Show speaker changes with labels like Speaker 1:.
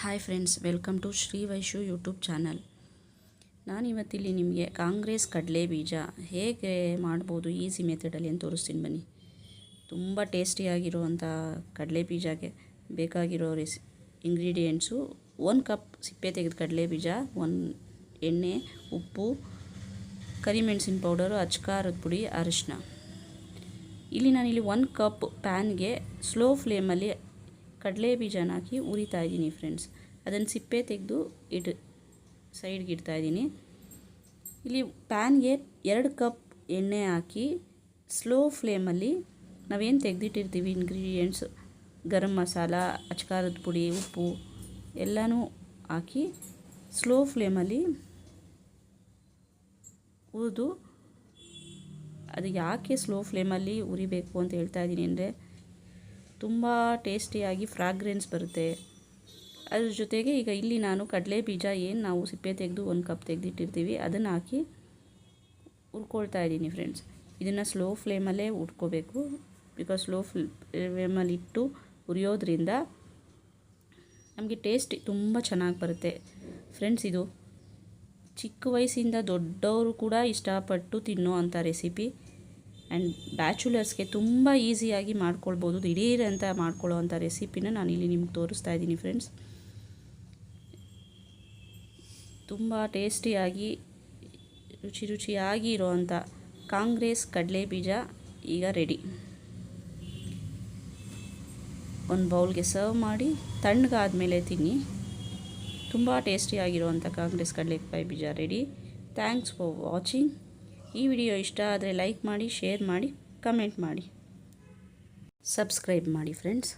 Speaker 1: Hi friends welcome to Shri Vaishu YouTube channel ನಾನಿವತ್ತಿಲ್ಲಿ ನಿಮಗೆ Congress ಕಡಲೆ ಬೀಜ ಹೇಗೆ ಮಾಡ್ಬೋದು ಈಸಿ ಮೆಥಡಲ್ಲಿ ಅಂತ ತೋರಿಸ್ತೀನಿ ಬನ್ನಿ. ತುಂಬ ಟೇಸ್ಟಿಯಾಗಿರುವಂಥ ಕಡಲೆ ಬೀಜಕ್ಕೆ ಬೇಕಾಗಿರೋ ರೆಸಿ ಇಂಗ್ರೀಡಿಯೆಂಟ್ಸು ಒಂದು ಕಪ್ ಸಿಪ್ಪೆ ತೆಗೆದ ಕಡಲೆ ಬೀಜ ಒನ್ ಎಣ್ಣೆ, ಉಪ್ಪು ಕರಿಮೆಣಸಿನ ಪೌಡರು ಅಚ್ಕಾರದ ಪುಡಿ ಅರಿಶಿನ ಇಲ್ಲಿ ನಾನಿಲ್ಲಿ ಒನ್ ಕಪ್ ಪ್ಯಾನ್ಗೆ ಸ್ಲೋ ಫ್ಲೇಮಲ್ಲಿ ಕಡಲೆ ಬೀಜನ ಹಾಕಿ ಉರಿತಾ ಇದ್ದೀನಿ ಫ್ರೆಂಡ್ಸ್ ಅದನ್ನು ಸಿಪ್ಪೆ ತೆಗೆದು ಇಟ್ಟು ಸೈಡ್ಗೆ ಇಡ್ತಾ ಇದ್ದೀನಿ. ಇಲ್ಲಿ ಪ್ಯಾನ್ಗೆ ಎರಡು ಕಪ್ ಎಣ್ಣೆ ಹಾಕಿ ಸ್ಲೋ ಫ್ಲೇಮಲ್ಲಿ ನಾವೇನು ತೆಗೆದಿಟ್ಟಿರ್ತೀವಿ ಇಂಗ್ರೀಡಿಯೆಂಟ್ಸ್ ಗರಂ ಮಸಾಲ, ಅಚ್ಕಾರದ ಪುಡಿ, ಉಪ್ಪು ಎಲ್ಲನೂ ಹಾಕಿ ಸ್ಲೋ ಫ್ಲೇಮಲ್ಲಿ ಹುರಿದು ಅದು ಯಾಕೆ ಸ್ಲೋ ಫ್ಲೇಮಲ್ಲಿ ಉರಿಬೇಕು ಅಂತ ಹೇಳ್ತಾ ಇದ್ದೀನಿ ಅಂದರೆ ತುಂಬ ಟೇಸ್ಟಿಯಾಗಿ ಫ್ರಾಗ್ರೆನ್ಸ್ ಬರುತ್ತೆ. ಅದ್ರ ಜೊತೆಗೆ ಈಗ ಇಲ್ಲಿ ನಾನು ಕಡಲೆ ಬೀಜ ಏನು ನಾವು ಸಿಪ್ಪೆ ತೆಗೆದು ಒಂದು ಕಪ್ ತೆಗೆದಿಟ್ಟಿರ್ತೀವಿ, ಅದನ್ನು ಹಾಕಿ ಹುರ್ಕೊಳ್ತಾ ಇದ್ದೀನಿ ಫ್ರೆಂಡ್ಸ್ ಇದನ್ನು ಸ್ಲೋ ಫ್ಲೇಮಲ್ಲೇ ಉಟ್ಕೋಬೇಕು ಬಿಕಾಸ್ ಸ್ಲೋ ಫ್ಲೇಮಲ್ಲಿ ಇಟ್ಟು ಉರಿಯೋದ್ರಿಂದ ನಮಗೆ ಟೇಸ್ಟ್ ತುಂಬ ಚೆನ್ನಾಗಿ ಬರುತ್ತೆ. ಫ್ರೆಂಡ್ಸ್ ಇದು ಚಿಕ್ಕ ವಯಸ್ಸಿಂದ ದೊಡ್ಡವರು ಕೂಡ ಇಷ್ಟಪಟ್ಟು ತಿನ್ನೋ ಅಂಥ ರೆಸಿಪಿ ಆ್ಯಂಡ್ ಬ್ಯಾಚುಲರ್ಸ್ಗೆ ತುಂಬ ಈಸಿಯಾಗಿ ಮಾಡ್ಕೊಳ್ಬೋದು. ದಿಢೀರ್ ಅಂತ ಮಾಡ್ಕೊಳ್ಳೋ ಅಂಥ ರೆಸಿಪಿನ ನಾನು ಇಲ್ಲಿ ನಿಮ್ಗೆ ತೋರಿಸ್ತಾ ಇದ್ದೀನಿ ಫ್ರೆಂಡ್ಸ್ ತುಂಬ ಟೇಸ್ಟಿಯಾಗಿ ರುಚಿ ರುಚಿಯಾಗಿ ಇರೋವಂಥ ಕಾಂಗ್ರೆಸ್ ಕಡಲೆ ಬೀಜ ಈಗ ರೆಡಿ ಒಂದು ಬೌಲ್ಗೆ ಸರ್ವ್ ಮಾಡಿ ತಣ್ಣಗಾದ ಮೇಲೆ ತಿನ್ನಿ. ತುಂಬ ಟೇಸ್ಟಿಯಾಗಿರುವಂಥ ಕಾಂಗ್ರೆಸ್ ಕಡಲೆಕಾಯಿ ಬೀಜ ರೆಡಿ ಥ್ಯಾಂಕ್ಸ್ ಫಾರ್ ವಾಚಿಂಗ್ ಈ ವಿಡಿಯೋ ಇಷ್ಟ ಆದರೆ ಲೈಕ್ ಮಾಡಿ ಶೇರ್ ಮಾಡಿ ಕಮೆಂಟ್ ಮಾಡಿ. ಸಬ್ಸ್ಕ್ರೈಬ್ ಮಾಡಿ ಫ್ರೆಂಡ್ಸ್